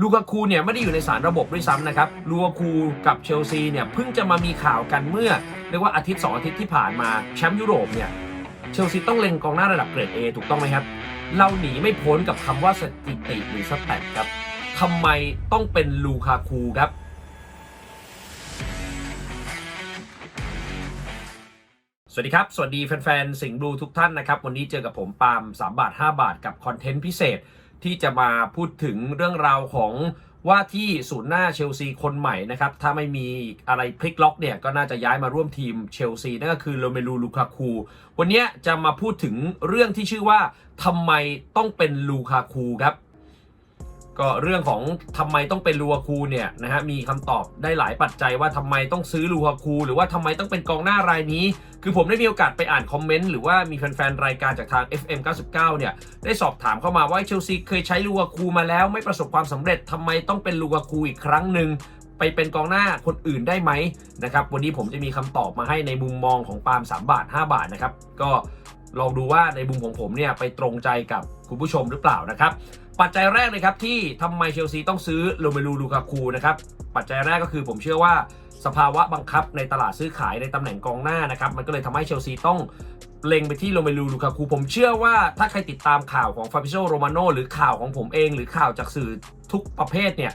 ลูกาคูเนี่ยไม่ได้อยู่ในสารระบบด้วยซ้ำนะครับ ลูกาคูกับเชลซีเนี่ยเพิ่งจะมามีข่าวกันเมื่อเรียกว่าอาทิตย์2อาทิตย์ที่ผ่านมาแชมป์ยุโรปเนี่ยเชลซีต้องเล็งกองหน้าระดับเกรด A ถูกต้องไหมครับ เราหนีไม่พ้นกับคำว่าสถิติหรือสแตทครับทำไมต้องเป็นลูคาคูครับสวัสดีครับ สวัสดีแฟนๆ สิงห์บลูทุกท่านนะครับ วันนี้เจอกับผมปาล์ม3บาท 5 บาทกับคอนเทนต์พิเศษ ที่จะมาพูดถึงเรื่องราวของว่าที่ศูนย์หน้าเชลซีคนใหม่นะครับ ถ้าไม่มีอะไรพลิกล็อกเนี่ย ก็น่าจะย้ายมาร่วมทีมเชลซีนั่นก็คือโรเมลูลูคาคู วันนี้จะมาพูดถึงเรื่องที่ชื่อว่าทำไมต้องเป็นลูคาคูครับ ก็เรื่องของทำไมต้องเป็นลูคาคูเนี่ยนะฮะมีคำตอบได้หลายปัจจัยว่าทำไมต้องซื้อลูคาคู หรือว่าทำไมต้องเป็นกองหน้ารายนี้ คือผมได้มีโอกาสไปอ่านคอมเมนต์หรือว่ามีแฟนๆ รายการจากทาง FM 99 เนี่ย ได้สอบถามเข้ามาว่าเชลซีเคยใช้ลูกาคูมาแล้วไม่ประสบความสำเร็จทำไมต้องเป็นลูกาคูอีกครั้งหนึ่งไปเป็นกองหน้าคนอื่นได้ไหมนะครับวันนี้ผมจะมีคำตอบมาให้ในมุมมองของปาล์ม3บาท 5 บาทนะครับก็ลองดูว่าในมุมของผมเนี่ยไปตรงใจกับคุณผู้ชมหรือเปล่านะครับ ปัจจัยแรกเลยครับที่ทำไมเชลซีต้องซื้อโรเมลูลูคาคูนะครับปัจจัยแรกก็คือผมเชื่อว่าสภาวะบังคับในตลาดซื้อขายในตำแหน่งกองหน้านะครับมันก็เลยทำให้เชลซีต้องเล็งไปที่โรเมลูลูคาคูผมเชื่อว่าถ้าใครติดตามข่าวของฟาบิโซโรมาโนหรือข่าวของผมเอง หรือข่าวจากสื่อทุกประเภทเนี่ย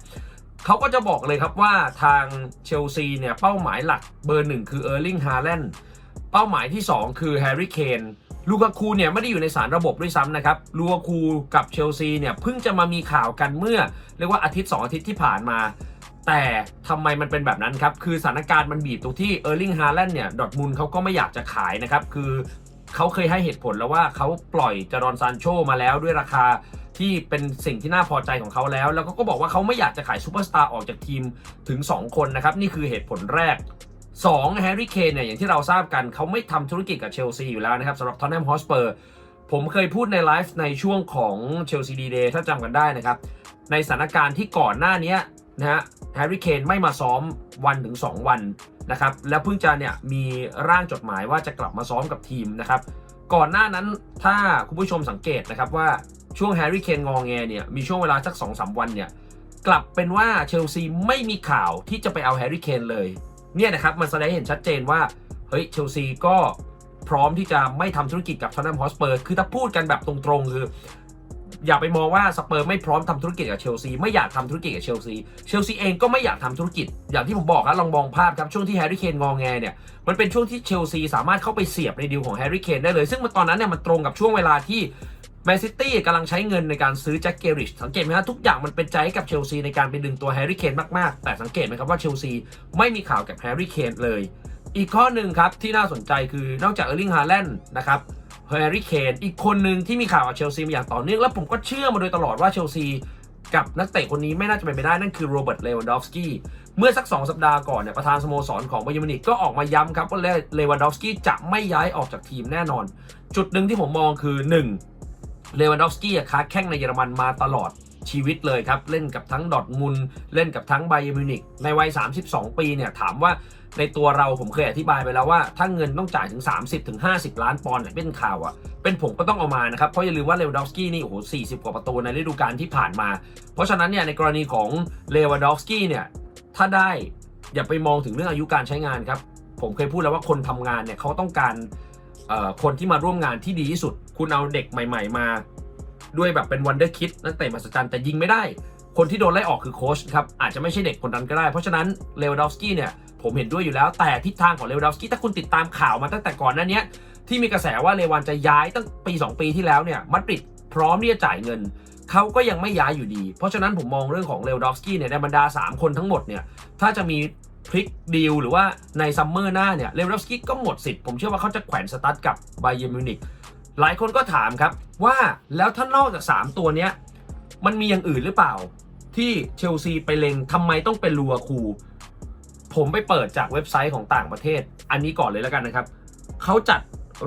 เขาก็จะบอกเลยครับว่าทางเชลซีเนี่ยเป้าหมายหลักเบอร์หนึ่งคือเออร์ลิงฮาแลนด์ เป้าหมายที่ 2 คือแฮร์รี่เคนลูกาคูเนี่ยไม่ได้อยู่ในสารระบบด้วยซ้ำนะครับลูกาคูกับเชลซีเนี่ยเพิ่งจะมามีข่าวกันเมื่อ เรียกว่าอาทิตย์ 2 อาทิตย์ที่ผ่านมา แต่ทำไมมันเป็นแบบนั้นครับ คือสถานการณ์มันบีบตรงที่เออร์ลิงฮาแลนด์เนี่ยดอทมุนด์เขาก็ไม่อยากจะขายนะครับ คือเขาเคยให้เหตุผลแล้วว่าเขาปล่อยจารอนซานโชมาแล้วด้วยราคาที่เป็นสิ่งที่น่าพอใจของเขาแล้ว แล้วก็บอกว่าเขาไม่อยากจะขายซูเปอร์สตาร์ออกจากทีมถึง 2 คนนะครับ นี่คือเหตุผลแรก 2แฮร์รี่เคนเนี่ยอย่างที่เราทราบกันเขาไม่ทำธุรกิจกับเชลซีอยู่แล้วนะครับสำหรับทอนแนมฮอสเปอร์ผมเคยพูดในไลฟ์ในช่วงของเชลซีดีเดย์ถ้าจำกันได้นะครับ ในสถานการณ์ที่ก่อนหน้านี้นะฮะแฮร์รี่เคนไม่มาซ้อมวันถึง 2 วันนะครับ แล้วเพิ่งจะเนี่ยมีร่างจดหมายว่าจะกลับมาซ้อมกับทีมนะครับ ก่อนหน้านั้นถ้าคุณผู้ชมสังเกตนะครับว่าช่วงแฮร์รี่เคนงองแงเนี่ยมีช่วงเวลาสัก2-3วันเนี่ยกลับเป็นว่าเชลซีไม่มีข่าวที่จะไปเอาแฮร์รี่เคนเลย เนี่ยนะครับมันแสดงเห็นชัดเจนว่าเฮ้ยเชลซีก็พร้อมที่จะไม่ทำธุรกิจกับทอนนัมฮอสเปอร์คือถ้าพูดกันแบบตรงๆ คือ อย่าไปมองว่าสเปอร์ไม่พร้อมทำธุรกิจกับเชลซีไม่อยากทำธุรกิจกับเชลซีเชลซีเองก็ไม่อยากทำธุรกิจ อย่างที่ผมบอกครับลองมองภาพครับช่วงที่แฮร์รี่เคนงองแงเนี่ยมันเป็นช่วงที่เชลซีสามารถเข้าไปเสียบในดีลของแฮร์รี่เคนได้เลย ซึ่งมันตอนนั้นเนี่ยมันตรงกับช่วงเวลาที่ แมนซิตี้กำลังใช้เงินในการซื้อแจ็คเกอริชสังเกตไหมครับทุกอย่างมันเป็นใจกับเชลซีในการไปดึงตัวแฮร์รี่เคนมาก ๆ แต่สังเกตไหมครับว่าเชลซีไม่มีข่าวกับแฮร์รี่เคนเลย อีกข้อหนึ่งครับที่น่าสนใจคือนอกจากเออร์ลิงฮาแลนด์นะครับแฮร์รี่เคนอีกคนหนึ่งที่มีข่าวกับเชลซีมาอย่างต่อเนื่องแล้วผมก็เชื่อมาโดยตลอดว่าเชลซีกับนักเตะคนนี้ไม่น่าจะเป็นไปได้นั่นคือโรเบิร์ตเลวันดอฟสกี้เมื่อสัก 2 สัปดาห์ก่อนเนี่ยประธานสโมสรของบาเยอร์มินิกก็ออกมาย้ำครับว่าเลวันดอฟสกี้จะไม่ย้ายออกจากทีมแน่นอน จุดหนึ่งที่ผมมองคือ 1. เลวันดอฟสกี้ค้าแข้งในเยอรมันมาตลอดชีวิตเลยครับ เล่นกับทั้งดอทมุนเล่นกับทั้งไบเยอมิวนิกในวัย 32 ปีเนี่ยถามว่าในตัวเราผมเคยอธิบายไปแล้วว่า ถ้าเงินต้องจ่ายถึง 30ถึง50ล้านปอนด์เป็นข่าวอะ่ะ เป็นผมก็ต้องเอามานะครับ เพราะอย่าลืมว่าเลวดอฟสกี้นี่โอ้โห40 กว่าประตูในฤดูกาลที่ผ่านมา เพราะฉะนั้นเนี่ยในกรณีของเลวดอฟสกี้เนี่ยถ้าได้อย่าไปมองถึงเรื่องอายุการใช้งานครับผมเคยพูดแล้วว่าคนทำงานเนี่ยเขาต้องการคนที่มาร่วมงานที่ดีที่สุด คุณเอาเด็กใหม่ ๆ มา ด้วยแบบเป็นวันเดอร์คิดนักเตะมหัศจรรย์แต่ยิงไม่ได้ คนที่โดนไล่ออกคือโค้ชครับ อาจจะไม่ใช่เด็กคนนั้นก็ได้ เพราะฉะนั้นเลวดอฟสกี้เนี่ยผมเห็นด้วยอยู่แล้ว แต่ทิศทางของเลวดอฟสกี้ถ้าคุณติดตามข่าวมาตั้งแต่ก่อนหน้านี้ที่มีกระแสว่าเลวันจะย้ายตั้งปี 2 ปีที่แล้วเนี่ยมัดริดพร้อมที่จะจ่ายเงินเขาก็ยังไม่ย้ายอยู่ดี เพราะฉะนั้นผมมองเรื่องของเลวดอฟสกี้เนี่ยในบรรดา 3 คนทั้งหมดเนี่ยถ้าจะมีพลิกดีลหรือว่าในซัมเมอร์หน้าเนี่ยเลวดอฟสกี้ก็หมดสิทธิ์ผมเชื่อว่าเขาจะแขวนสตาร์ทกับไบเยมิวนิก หลายคนก็ถามครับว่าแล้วถ้านอกจาก 3 ตัวเนี้ยมันมีอย่างอื่นหรือเปล่า ที่เชลซีไปเล็งทำไมต้องเป็นลัวคู ผมไปเปิดจากเว็บไซต์ของต่างประเทศ อันนี้ก่อนเลยแล้วกันนะครับเขาจัด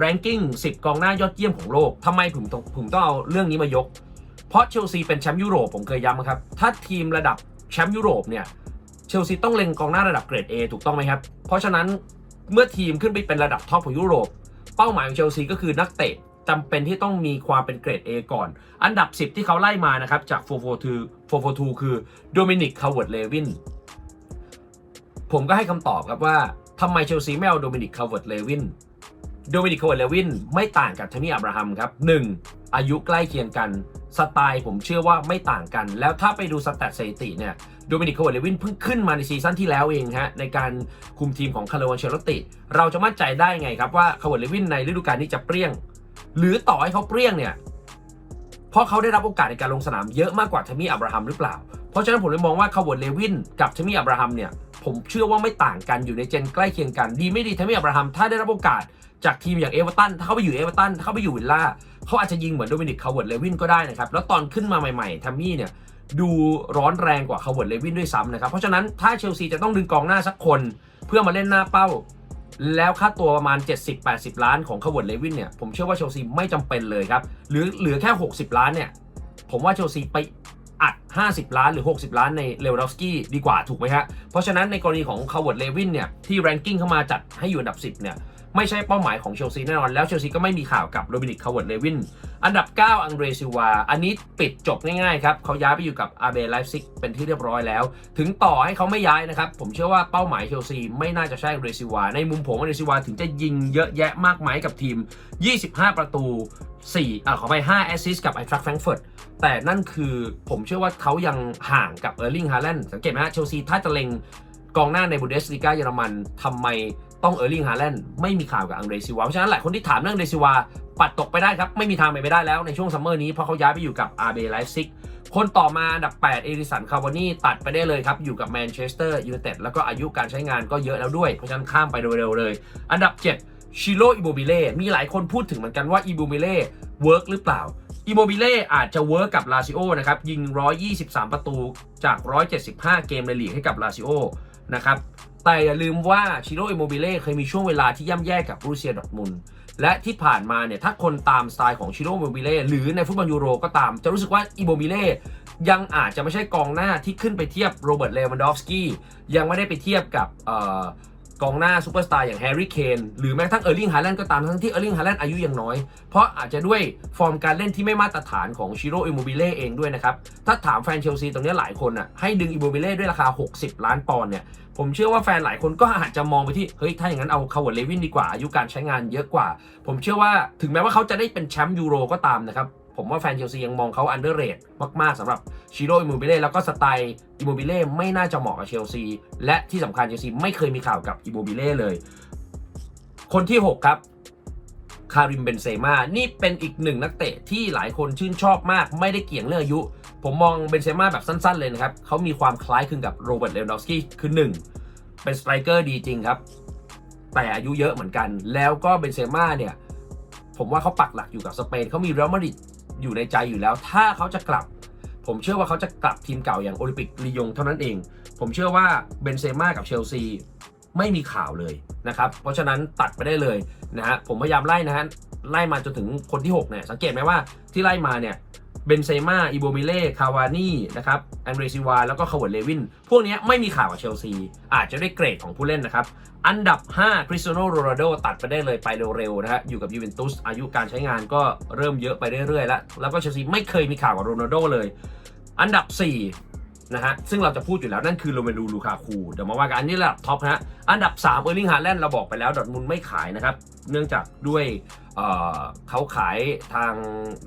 ranking 10 กองหน้ายอดเยี่ยมของโลกทำไมผมต้องผมต้องเอาเรื่องนี้มายก เพราะเชลซีเป็นแชมป์ยุโรปผมเคยย้ำครับ ถ้าทีมระดับแชมป์ยุโรปเนี่ยเชลซีต้องเล็งกองหน้าระดับเกรด A ถูกต้องไหมครับ เพราะฉะนั้นเมื่อทีมขึ้นไปเป็นระดับท็อปของยุโรป เป้าหมายของเชลซีก็คือนักเตะ จำเป็นที่ต้องมีความเป็นเกรด A ก่อน อันดับ 10 ที่เขาไล่มานะครับจาก442 442 คือโดมินิกคาร์เวิร์ดเลวินผมก็ให้คำตอบครับว่าทำไมเชลซีไม่เอาโดมินิกคาร์เวิร์ดเลวินโดมินิกคาร์เวิร์ดเลวินไม่ต่างกับทมี่อับราฮัมครับ 1. อายุใกล้เคียงกันสไตล์ผมเชื่อว่าไม่ต่างกัน แล้วถ้าไปดูสแตทสถิติเนี่ยโดมินิกคาร์เวิร์ดเลวินเพิ่งขึ้นมาในซีซั่นที่แล้วเองฮะในการคุมทีมของคาร์ลวันเชลติ เราจะมั่นใจได้ไงครับว่าคาร์เวิร์ดเลวินในฤดูกาลนี้จะเปรี้ยง หรือต่อให้เขาเปรี้ยงเนี่ยเพราะเขาได้รับโอกาสในการลงสนามเยอะมากกว่าทมี่อับราฮัมหรือเปล่า เพราะฉะนั้นผมเลยมองว่าคาร์วิร์ดเลวินกับทมี่อับราฮัมเนี่ยผมเชื่อว่าไม่ต่างกันอยู่ในเจนใกล้เคียงกัน ดีไม่ดีทมี่อับราฮัมถ้าได้รับโอกาสจากทีมอย่างเอเวอร์ตันถ้าเขาไปอยู่เอเวอร์ตันถ้าเขาไปอยู่วิลล่าเขาอาจจะยิงเหมือนโดมินิกคาร์วิร์ดเลวินก็ได้นะครับแล้วตอนขึ้นมาใหม่ๆทมี่เนี่ยดูร้อนแรงกว่าคาร์วิร์ดเลวินด้วยซ้ำนะครับเพราะฉะนั้นถ้าเชลซีจะต้องดึงกองหน้าสักคน เพื่อมาเล่นหน้าเป้า แล้วค่าตัวประมาณ 70-80 ล้านของคาร์เวิร์ดเลวินเนี่ยผมเชื่อว่าเชลซีไม่จำเป็นเลยครับ หรือเหลือแค่ 60 ล้านเนี่ย ผมว่าเชลซีไปอัด 50 ล้านหรือ 60 ล้านในเลวดอฟสกี้ดีกว่าถูกไหมฮะ เพราะฉะนั้นในกรณีของคาร์เวิร์ดเลวินเนี่ย ที่แรงกิ้งเข้ามาจัดให้อยู่อันดับ 10 เนี่ย ไม่ใช่เป้าหมายของเชลซีแน่นอน แล้วเชลซีก็ไม่มีข่าวกับโรบินิกคาร์เวิร์ดเลวิน อันดับ 9 อังเดรซิวา อันนี้ปิดจบง่ายๆครับเขาย้ายไปอยู่กับอาเบไลฟ์ซิกเป็นที่เรียบร้อยแล้ว ถึงต่อให้เขาไม่ย้ายนะครับ ผมเชื่อว่าเป้าหมายเชลซีไม่น่าจะใช่อังเดรซิวา ในมุมผมอังเดรซิวาถึงจะยิงเยอะแยะมากมายกับทีม 25 ประตู 4อ่าขอไป5แอสซิสกับไอทรัคแฟรงก์เฟิร์ตแต่นั่นคือผมเชื่อว่าเขายังห่างกับเออร์ลิงฮาแลนด์สังเกตไหมฮะเชลซีถ้าจะเล็งกองหน้าในบุนเดสลีกาเยอรมันทำไม ต้องเออร์ลิงฮาแลนด์ไม่มีข่าวกับอังเดรซิวาเพราะฉะนั้นหลายคนที่ถามเรื่องเดซิวาปัดตกไปได้ครับ ไม่มีทางไปไม่ได้แล้วในช่วงซัมเมอร์นี้เพราะเขาย้ายไปอยู่กับอาร์เบไลฟ์ซิกคนต่อมาอันดับ 8 เอริสันคาวานีตัดไปได้เลยครับ อยู่กับแมนเชสเตอร์ยูไนเต็ดแล้วก็อายุการใช้งานก็เยอะแล้วด้วย เพราะฉะนั้นข้ามไปเร็วๆเลย อันดับ 7 ชิโร่อิโมบิเล่ มีหลายคนพูดถึงเหมือนกันว่าอิโมบิเล่เวิร์กหรือเปล่าอิโมบิเล่อาจจะเวิร์กกับลาซิโอนะครับ ยิง 123 ประตูจาก 175 เกมในลีกให้กับลาซิโอนะครับ แต่อย่าลืมว่าชิโร่อิโมบิเล่เคยมีช่วงเวลาที่ย่ำแย่กับรูเซียดอร์ทมุนและที่ผ่านมาเนี่ยถ้าคนตามสไตล์ของชิโร่อิโมบิเล่หรือในฟุตบอลยูโรก็ตาม จะรู้สึกว่าอิโมบิเล่ยังอาจจะไม่ใช่กองหน้าที่ขึ้นไปเทียบโรเบิร์ตเลวันดอฟสกี้ยังไม่ได้ไปเทียบกับเอ่อ กองหน้าซูเปอร์สตาร์อย่างแฮร์รี่เคนหรือแม้กระทั่งเออร์ลิงฮาแลนด์ก็ตามทั้งที่เออร์ลิงฮาแลนด์อายุยังน้อย เพราะอาจจะด้วยฟอร์มการเล่นที่ไม่มาตรฐานของชิโร่อิโมบิเล่เองด้วยนะครับ ถ้าถามแฟนเชลซีตรงนี้หลายคนอะให้ดึงอิโมบิเล่ด้วยราคา 60 ล้านปอนด์เนี่ยผมเชื่อว่าแฟนหลายคนก็อาจจะมองไปที่ เฮ้ย ถ้าอย่างนั้นเอาคาร์เลวินดีกว่าอายุการใช้งานเยอะกว่า ผมเชื่อว่าถึงแม้ว่าเขาจะได้เป็นแชมป์ยูโรก็ตามนะครับ ผมว่าแฟนเชลซียังมองเขาอันเดอร์เรทมาก ๆสำหรับชิโร่อิโมบิเล่แล้วก็สไตล์อิโมบิเล่ไม่น่าจะเหมาะกับเชลซี และที่สำคัญเชลซีไม่เคยมีข่าวกับอิโมบิเล่เลย คนที่ 6 ครับคาริมเบนเซม่านี่เป็นอีกหนึ่งนักเตะที่หลายคนชื่นชอบมาก ไม่ได้เกี่ยงเรื่องอายุ ผมมองเบนเซม่าแบบสั้น ๆ เลยนะครับเขามีความคล้ายคลึงกับโรเบิร์ตเลวนดอฟสกี้คือ 1 เป็นสไตรเกอร์ดีจริงครับ แต่อายุเยอะเหมือนกัน แล้วก็เบนเซม่าเนี่ย ผมว่าเขาปักหลักอยู่กับสเปนเขามีเรอัลมาดริด อยู่ในใจอยู่แล้ว ถ้าเขาจะกลับ ผมเชื่อว่าเขาจะกลับทีมเก่าอย่างโอลิมปิกลียงเท่านั้นเอง ผมเชื่อว่าเบนเซม่ากับเชลซีไม่มีข่าวเลยนะครับ เพราะฉะนั้นตัดไปได้เลยนะฮะผมพยายามไล่นะฮะไล่มาจนถึงคนที่ 6 เนี่ย สังเกตไหมว่าที่ไล่มาเนี่ย เบนเซม่าอิโบมิเล่คาวานี่นะครับแอนเดรซิวาแล้วก็คาร์เลวิน พวกนี้ไม่มีข่าวกับเชลซี อาจจะได้เกรดของผู้เล่นนะครับ อันดับ 5 คริสโตโนโรนัลโดตัดไปได้เลยไปเร็วๆนะฮะอยู่กับยูเวนตุสอายุการใช้งานก็เริ่มเยอะไปเรื่อยๆแล้ว แล้วก็เชลซีไม่เคยมีข่าวกับโรนัลโดเลย อันดับ 4 นะฮะซึ่งเราจะพูดอยู่แล้วนั่นคือโรเมลูลูคาคูเดี๋ยวมาว่ากันอันนี้ระดับท็อปฮะอันดับ 3 เออร์ลิงฮาแลนด์เราบอกไปแล้วดอทมุนไม่ขายนะครับ เนื่องจากด้วยเเขาขายทาง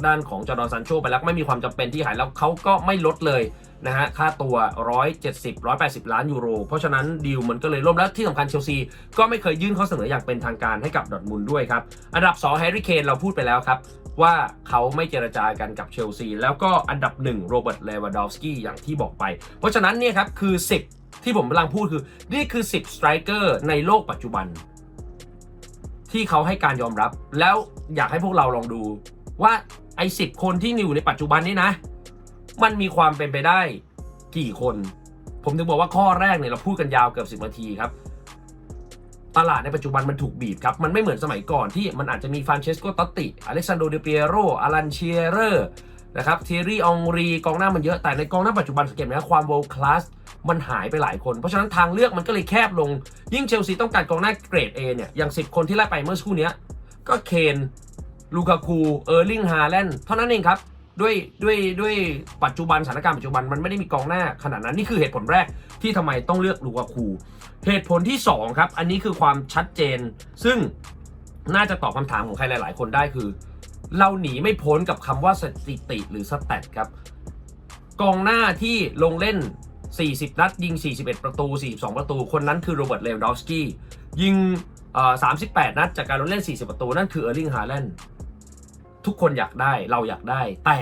ด้านของจอร์ดอนซันโชไปแล้วไม่มีความจำเป็นที่ขายแล้วเขาก็ไม่ลดเลย นะฮะค่าตัว 170 180 ล้านยูโร เพราะฉะนั้นดีลมันก็เลยล่มแล้วที่สำคัญเชลซีก็ไม่เคยยื่นข้อเสนออย่างเป็นทางการให้กับดอทมุนด์ด้วยครับ อันดับ2แฮร์รี่เคนเราพูดไปแล้วครับว่าเขาไม่เจรจากันกับเชลซี แล้วก็อันดับ1โรเบิร์ตเลวานดอฟสกี้อย่างที่บอกไป เพราะฉะนั้นเนี่ยครับคือ 10 ที่ผมกำลังพูดคือ นี่คือ 10สไตรเกอร์ในโลกปัจจุบัน ที่เขาให้การยอมรับ แล้วอยากให้พวกเราลองดูว่าไอ้สิคนที่อยู่ในปัจจุบันนี้นะ มันมีความเป็นไปได้กี่คน ผมถึงบอกว่าข้อแรกเนี่ยเราพูดกันยาวเกือบ10นาทีครับ ตลาดในปัจจุบันมันถูกบีบครับ มันไม่เหมือนสมัยก่อนที่มันอาจจะมีฟานเชสโกตตติ อเล็กซานโดเดเปียโรอารันเชียเรอร์นะครับเทรี่องรีกองหน้ามันเยอะแต่ในกองหน้าปัจจุบันสังเกตไหมความ world class มันหายไปหลายคน เพราะฉะนั้นทางเลือกมันก็เลยแคบลง ยิ่งเชลซีต้องการกองหน้าเกรด A เนี่ย อย่าง 10 คนที่ไล่ไปเมื่อสักครู่นี้ก็เคน ลูกาคู เออร์ลิง ฮาแลนด์ เท่านั้นเองครับ ด้วยด้วยด้วยปัจจุบันสถานการณ์ปัจจุบันมันไม่ได้มีกองหน้าขนาดนั้นนี่คือเหตุผลแรกที่ทำไมต้องเลือกลูกาคูเหตุผลที่ 2 ครับ อันนี้คือความชัดเจน ซึ่งน่าจะตอบคำถามของใครหลาย ๆ คนได้คือ เราหนีไม่พ้นกับคำว่าสถิติหรือสแตทครับ กองหน้าที่ลงเล่น 40 นัด ยิง 41 ประตู 42 ประตู คนนั้นคือโรเบิร์ตเลวดอฟสกี้ยิง38 นัดจากการลงเล่น 40 ประตู นั่นคือเออร์ลิงฮาแลนด์ ทุกคนอยากได้เราอยากได้ แต่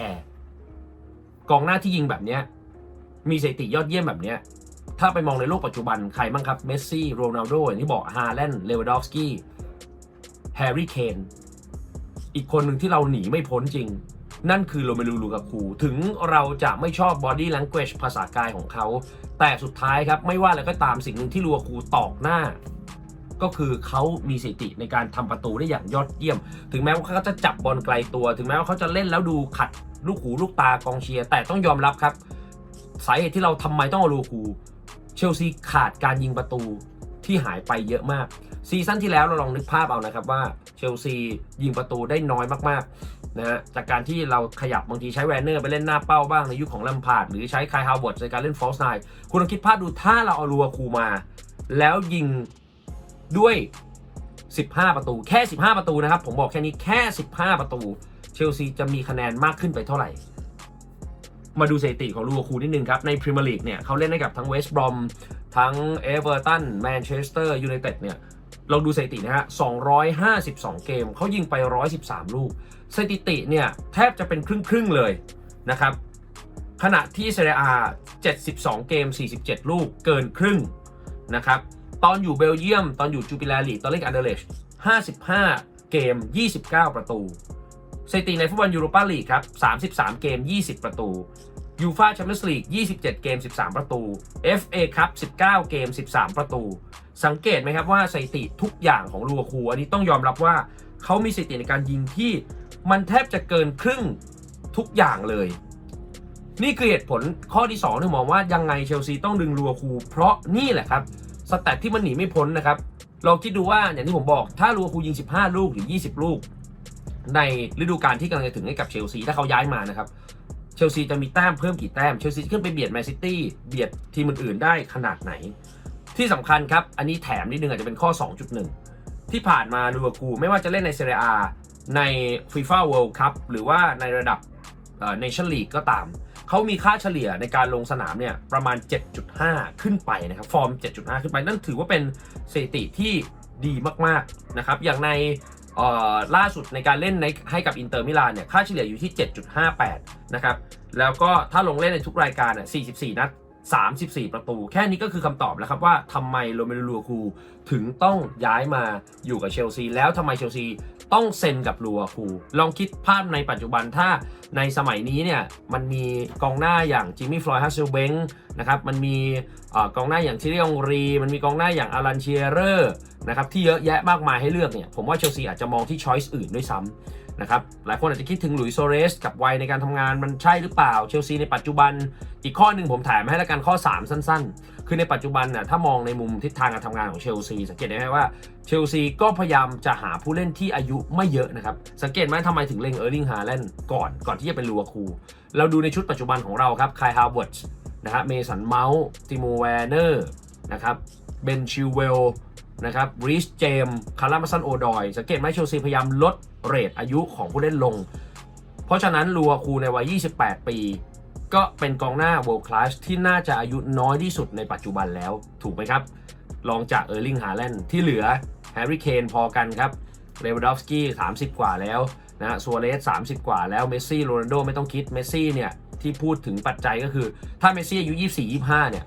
กองหน้าที่ยิงแบบเนี้ยมีสถิติยอดเยี่ยมแบบเนี้ยถ้าไปมองในโลกปัจจุบันใครบ้างครับเมสซี่โรนัลโดอย่างที่บอกฮาแลนด์เลวดอฟสกี้แฮร์รี่เคนอีกคนหนึ่งที่เราหนีไม่พ้นจริง นั่นคือโรเมลูลูกาคูถึงเราจะไม่ชอบบอดี้ a n ง u a g e ภาษากายของเขา แต่สุดท้ายครับไม่ว่าอะไรก็ตามสิ่งหนึ่งที่ลูกาคูตอกหน้า ก็คือเขามีสถิติในการทำประตูได้อย่างยอดเยี่ยม ถึงแม้ว่าเขาจะจับบอลไกลตัว ถึงแม้ว่าเขาจะเล่นแล้วดูขัดลูกหูลูกตากองเชียร์แต่ต้องยอมรับครับ สาเหตุที่เราทำไมต้องเอาลูกาคูเชลซีขาดการยิงประตูที่หายไปเยอะมาก ซีซั่นที่แล้วเราลองนึกภาพเอานะครับว่าเชลซียิงประตูได้น้อยมากๆนะฮะจากการที่เราขยับบางทีใช้แวนเนอร์ไปเล่นหน้าเป้าบ้างในยุคของลัมพาร์ดหรือใช้คายฮาวเวิร์ดในการเล่นฟอลส์ไนคุณลองคิดภาพดูถ้าเราเอาลัวคูมา แล้วยิง ด้วย 15 ประตู แค่ 15 ประตูนะครับ ผมบอกแค่นี้แค่ 15 ประตู เชลซีจะมีคะแนนมากขึ้นไปเท่าไหร่ มาดูสถิติของลูคูนิดนึงครับ ในพรีเมียร์ลีกเนี่ยเขาเล่นให้กับทั้งเวสต์บรอมทั้งเอเวอร์ตันแมนเชสเตอร์ยูไนเต็ดเนี่ยลองดูสถิตินะฮะ 252 เกม เขายิงไป 113 ลูก สถิติเนี่ย แทบจะเป็นครึ่งๆเลยนะครับ ขณะที่เซเรียอา72 เกม 47 ลูก เกินครึ่งนะครับ ตอนอยู่เบลเยียม ตอนอยู่จูปิลาลีตอนเล่นอันเดเลช55 เกม 29 ประตูสถิติในฟุตบอลยูโรปาลีกครับ33 เกม 20 ประตูยูฟาแชมเปี้ยนส์ลีก 27 เกม 13 ประตู FA ครับ 19 เกม 13 ประตู สังเกตไหมครับว่าสถิติทุกอย่างของลูกาคูอันนี้ต้องยอมรับว่าเขามีสถิติในการยิงที่มันแทบจะเกินครึ่งทุกอย่างเลย นี่คือเหตุผลข้อที่2ที่มองว่ายังไงเชลซีต้องดึงลูกาคูเพราะนี่แหละครับ สแตทที่มันหนีไม่พ้นนะครับลองคิดดูว่าอย่างที่ผมบอกถ้าลูกาคูยิง 15 ลูกหรือ 20 ลูก ในฤดูกาลที่กำลังจะถึงให้กับเชลซีถ้าเขาย้ายมานะครับเชลซีจะมีแต้มเพิ่มกี่แต้มเชลซีขึ้นไปเบียดแมนซิตี้เบียดทีมอื่นๆได้ขนาดไหน ที่สำคัญครับ อันนี้แถมนิดนึงอาจจะเป็นข้อ 2.1 ที่ผ่านมาลูกากูไม่ว่าจะเล่นในเซเรียอาใน FIFA World Cup หรือว่าในระดับเนชั่นลีกก็ตาม เขามีค่าเฉลี่ยในการลงสนามเนี่ยประมาณ 7.5 ขึ้นไปนะครับ ฟอร์ม 7.5 ขึ้นไป นั่นถือว่าเป็นสถิติที่ดีมากๆนะครับ อย่างในล่าสุดในการเล่นในให้กับอินเตอร์มิลานเนี่ยค่าเฉลี่ยอยู่ที่ 7.58 นะครับ แล้วก็ถ้าลงเล่นในทุกรายการเนี่ย44 นัด 34 ประตู แค่นี้ก็คือคำตอบแล้วครับว่าทำไมโรเมโลลูคูถึงต้องย้ายมาอยู่กับเชลซี แล้วทำไมเชลซี ต้องเซ็นกับลูอาคูลองคิดภาพในปัจจุบันถ้าในสมัยนี้เนี่ยมันมีกองหน้าอย่างจิมมี่ฟลอยด์ฮัสเซลเบงนะครับมันมีกองหน้าอย่างทิริองรี มันมีกองหน้าอย่างอารันเชียเรอร์นะครับที่เยอะแยะมากมายให้เลือกเนี่ยผมว่าเชลซีอาจจะมองที่ช้อยส์อื่นด้วยซ้ำ นะครับ หลายคนอาจจะคิดถึงหลุยส์โซเรสกับวัยในการทำงานมันใช่หรือเปล่าเชลซีในปัจจุบัน อีกข้อหนึ่งผมถ่ายมาให้แล้วกันข้อ 3 สั้น ๆ คือในปัจจุบันน่ะถ้ามองในมุมทิศทางการทำงานของเชลซีสังเกตได้ไหมว่าเชลซีก็พยายามจะหาผู้เล่นที่อายุไม่เยอะนะครับ สังเกตไหมทำไมถึงเล็งเออร์ลิงฮาแลนด์ก่อนก่อนที่จะเป็นลูอาคูเราดูในชุดปัจจุบันของเราครับคายฮาวเวิร์ดนะฮะเมสันเมาส์ติโมแวร์เนอร์นะครับเบนชิวเวล นะครับริชเจมคารามาซันโอดอย สังเกตไหมเชลซีพยายามลดเรทอายุของผู้เล่นลง เพราะฉะนั้นลูอาคูในวัย 28 ปี ก็เป็นกองหน้า world class ที่น่าจะอายุน้อยที่สุดในปัจจุบันแล้วถูกไหมครับลองจากเออร์ลิงฮาแลนด์ที่เหลือแฮร์รี่เคนพอกันครับเลวดอฟสกี้30 กว่าแล้วนะซัวเรส30 กว่าแล้วเมสซี่โรนัลโดไม่ต้องคิดเมสซี่เนี่ยที่พูดถึงปัจจัยก็คือ ถ้าเมสซี่อายุ 24 25 เนี่ย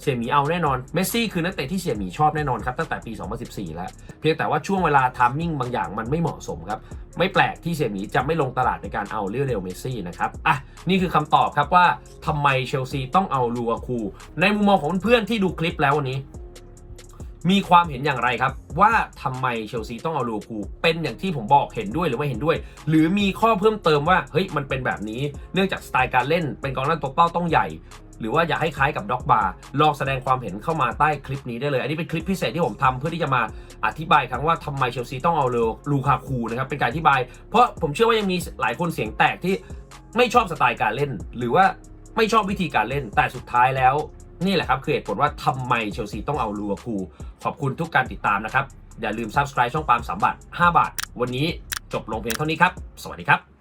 เสี่ยหมีเอาแน่นอน เมสซี่คือนักเตะที่เสี่ยหมีชอบแน่นอนครับตั้งแต่ปี 2014 แล้ว เพียงแต่ว่าช่วงเวลาทามมิ่งบางอย่างมันไม่เหมาะสมครับ ไม่แปลกที่เสี่ยหมีจะไม่ลงตลาดในการเอาเรียวเรลเมสซี่นะครับ อะ นี่คือคำตอบครับว่าทำไมเชลซีต้องเอาลูอาคู ในมุมมองของเพื่อนที่ดูคลิปแล้ววันนี้ มีความเห็นอย่างไรครับ ว่าทำไมเชลซีต้องเอาลูอาคู เป็นอย่างที่ผมบอกเห็นด้วยหรือไม่เห็นด้วย หรือมีข้อเพิ่มเติมว่าเฮ้ยมันเป็นแบบนี้ เนื่องจากสไตล์การเล่นเป็นกองหน้าตัวเป้าต้องใหญ่ หรือว่าอยากให้คล้ายกับด็อกบาร์ลองแสดงความเห็นเข้ามาใต้คลิปนี้ได้เลย อันนี้เป็นคลิปพิเศษที่ผมทำเพื่อที่จะมาอธิบายครั้งว่าทำไมเชลซีต้องเอาเลลูคาคูนะครับเป็นการอธิบาย เพราะผมเชื่อว่ายังมีหลายคนเสียงแตกที่ไม่ชอบสไตล์การเล่น หรือว่าไม่ชอบวิธีการเล่นแต่สุดท้ายแล้ว นี่แหละครับคือเหตุผลว่าทำไมเชลซีต้องเอาลูคาคูขอบคุณทุกการติดตามนะครับอย่าลืม subscribe ช่องปาล์ม3บาท5บาท วันนี้จบลงเพียงเท่านี้ครับ สวัสดีครับ